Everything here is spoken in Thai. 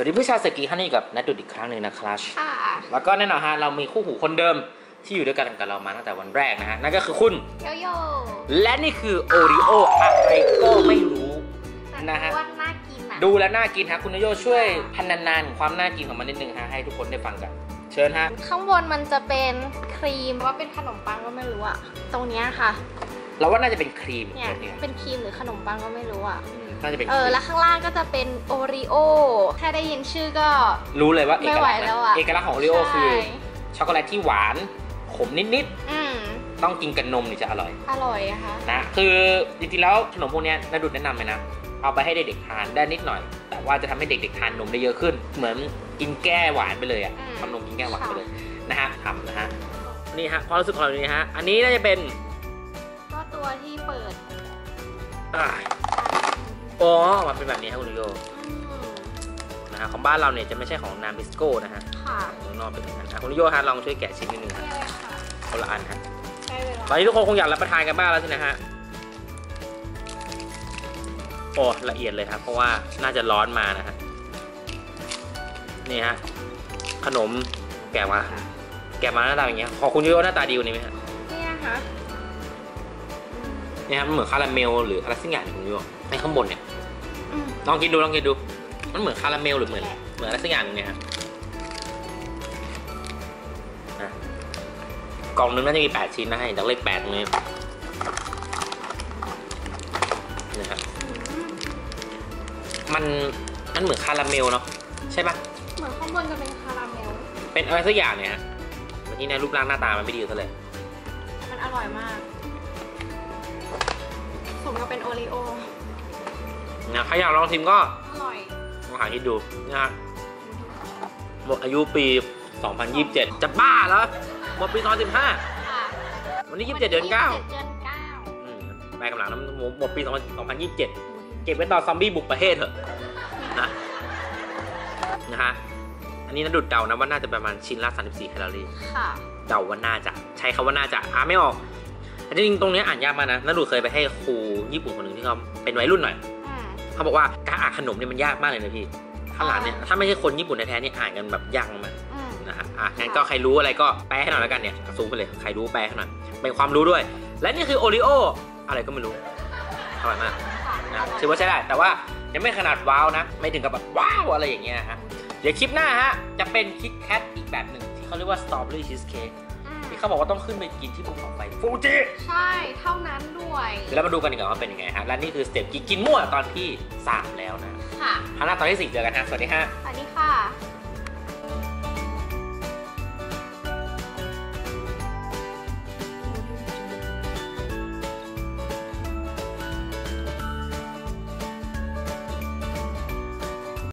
วัสดีผู้ชายสกีฮันนี่กับนัดดุดอีกครั้งหนึ่งนะครับค่ะแล้วก็แน่นอนฮะเรามีคู่หูคนเดิมที่อยู่ด้วยกันกับเรามาตั้งแต่วันแรกนะฮะนั่นก็คือคุณโยโย่และนี่คือโอริโออะไรก็ไม่รู้แต่นะฮะว่าน่ากินอะดูแล้วน่ากินฮะคุณนโยช่วยพันนานๆความน่ากินของมันนิดนึงฮะให้ทุกคนได้ฟังกันเชิญฮะข้างบนมันจะเป็นครีมว่าเป็นขนมปังก็ไม่รู้อะตรงเนี้ยค่ะ เราว่าน่าจะเป็นครีมเนี่ยเนี่ยเป็นครีมหรือขนมปังก็ไม่รู้อะอืมน่าจะเป็นคเอรีอมแล้วข้างล่างก็จะเป็นโอรีโอแค่ได้ยินชื่อก็ รู้เลยว่าเอไม่กไหวลักษณ์แล้วนะอะเอกลักษณ์ของโอริโอคือใช่ช็อกโกแลตที่หวานขมนิดอืมๆต้องกินกับนมถึงจะอร่อย อร่อยอะค่ะนะคือจริงๆแล้วขนมพวกเนี้ยนาดุดแนะนำเลยนะเอาไปให้เด็กๆทานได้นิดหน่อย แต่ว่าจะทำให้เด็กๆทานนมได้เยอะขึ้น เหมือนกินแก้หวานไปเลยอะอืมทำนมกินแก้หวานไปค่ะเลยนะฮะทำนะฮะนี่ฮะความรู้สึกของเรานี่ฮะอันนี้น่าจะเป็นก็ตัวที่ เปิดอ่าอ๋อมันเป็นแบบนี้ครับคุณลุโยอืมนะฮะของบ้านเราเนี่ยจะไม่ใช่ของนาบิสโก้นะฮะค่ะของนอกเป็นอย่างนั้นนะคุณลุโยฮะลองช่วยแกะชิ้นนิดนึงฮะนี่เลยค่ะคนละอันฮะใช้เวลาตอนนี้ทุกคนคงอยากรับประทานกันบ้างแล้วสินะฮะ โอ้ละเอียดเลยครับ เพราะว่าน่าจะร้อนมานะฮะ นี่ฮะ ขนมแกะมา แกะมาหน้าตาอย่างเงี้ย ขอคุณยูโรหน้าตาดีกว่านี้ไหมฮะ นี่นะคะ นี่ฮะมันเหมือนคาราเมลหรืออะไรสักอย่างของคุณยูโรในข้างบนเนี่ยอืมลองกินดูลองกินดู มันเหมือนคาราเมลหรือเหมือนเหมือนอะไรสักอย่างหนึงเนี่ยฮะอะกล่องนึงน่าจะมีแปดชิ้นนะฮะเห็นจากเลขแปดตรงนี้นี่ครับมันมันเหมือนคาราเมลเนาะใช่ปะเหมือนข้างบนจะเป็นคาราเมลเป็นอะไรสักอย่างเนี่ยฮะวันนี้ในรูปร่างหน้าตามันไม่ดีอยู่เท่าไหร่มันอร่อยมาก สมกับเป็นโอรีโอนะใครอยากลองชิมก็อร่อยลองหาคิดดูนะฮะหมดอายุปี 2027 จะบ้าเหรอหมดปี 2015 ค่ะวันนี้ 27 เดือน 9 เดือนเก้าอืมแปลกำลังนะหมดปี 2027 เก็บไว้ตอนซอมบี้บุกประเทศเถอะนะนะฮะ อันนี้นะดุดเดานะว่าน่าจะประมาณชิ้นละ 34 แคลอรี่ค่ะ เดาว่าน่าจะ ใช้คำว่าน่าจะอ่านไม่ออก แต่จริงๆตรงเนี้ยอ่านยากมากนะนัดูเคยไปให้ครูญี่ปุ่นคนหนึ่งที่เขาเป็นวัยรุ่นหน่อยอืมเขาบอกว่าการอ่านขนมเนี่ยมันยากมากเลยนะพี่ข้างหลังเนี่ยถ้าไม่ใช่คนญี่ปุ่นแท้ๆนี่อ่านกันแบบยากมากอืมนะฮะอะงั้นก็ใครรู้อะไรก็แปลให้หน่อยแล้วกันเนี่ยซูมไปเลยใครรู้แปลให้หน่อยเป็นความรู้ด้วย และนี่คือโอริโออะไรก็ไม่รู้อร่อยมากค่ะนะถือว่าใช้ได้แต่ว่ายังไม่ขนาดว้าวนะ ไม่ถึงกับแบบว้าวอะไรอย่างเงี้ยนะฮะเดี๋ยวคลิปหน้าฮะจะเป็นคิดแคทอีกแบบหนึ่งที่เขาเรียกว่าสตรอเบอรี่ชีสเค้กอืมที่ เขาบอกว่าต้องขึ้นไปกินที่ภูเขาไฟฟูจิใช่เท่านั้นด้วยเดี๋ยวเรามาดูกันดีกว่าว่าเป็นยังไงฮะและนี่คือสเต็ปกินมั่วตอนที่ 3 แล้วนะค่ะครั้งหน้าตอนที่ 4 เจอกันฮะสวัสดีฮะสวัสดีค่ะ